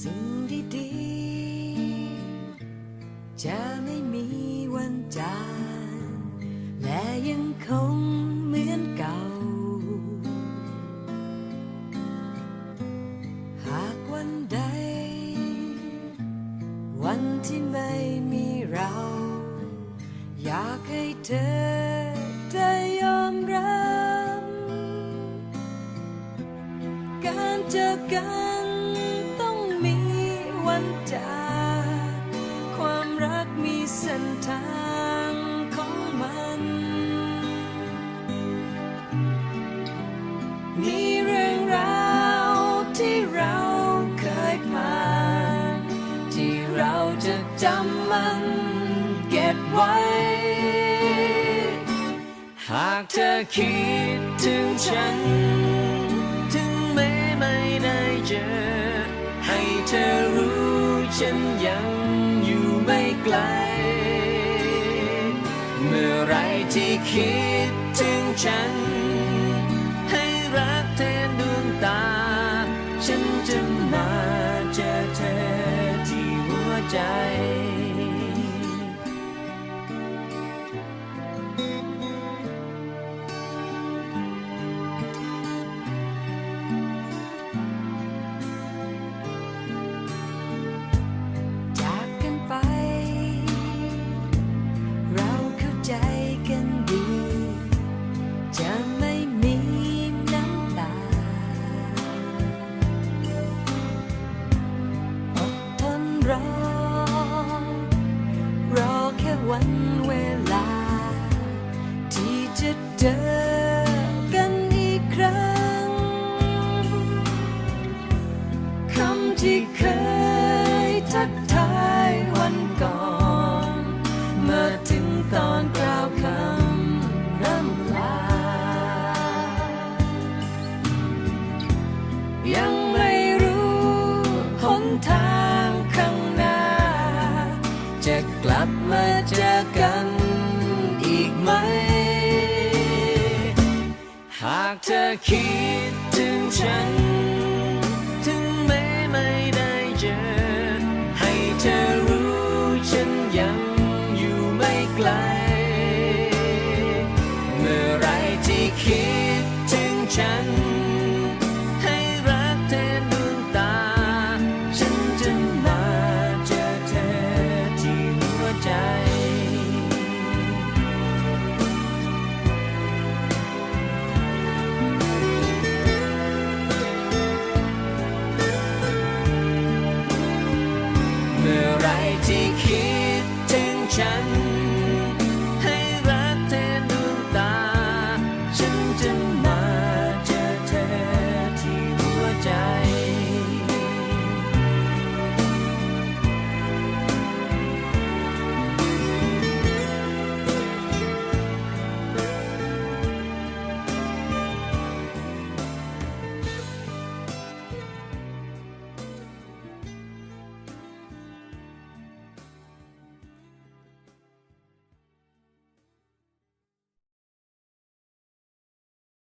สิ่งดีๆจะไม่มีวันจางและยังคงเหมือนเก่า หากวันใด วันที่ไม่มีเรา อยากให้เธอได้ยอมรับ การเจอกัน วันจากความรักมีเส้นทางของมัน มีเรื่องราวที่เราเคยผ่าน ที่เราจะจำมันเก็บไว้ หากเธอคิดถึงฉัน ถึงแม้ไม่ได้เจอ ให้เธอรู้ ฉันยังอยู่ไม่ไกล เมื่อไรที่คิดถึงฉัน ให้รักแทนดวงตา ฉันจะมาเจอเธอที่หัวใจ วันเวลา ที่จะเจอกันอีกครั้งคำที่เคยทักทายวันก่อนเมื่อถึงตอนกล่าวคำร่ำลายัง มาเจอกันอีกไหม หากเธอคิด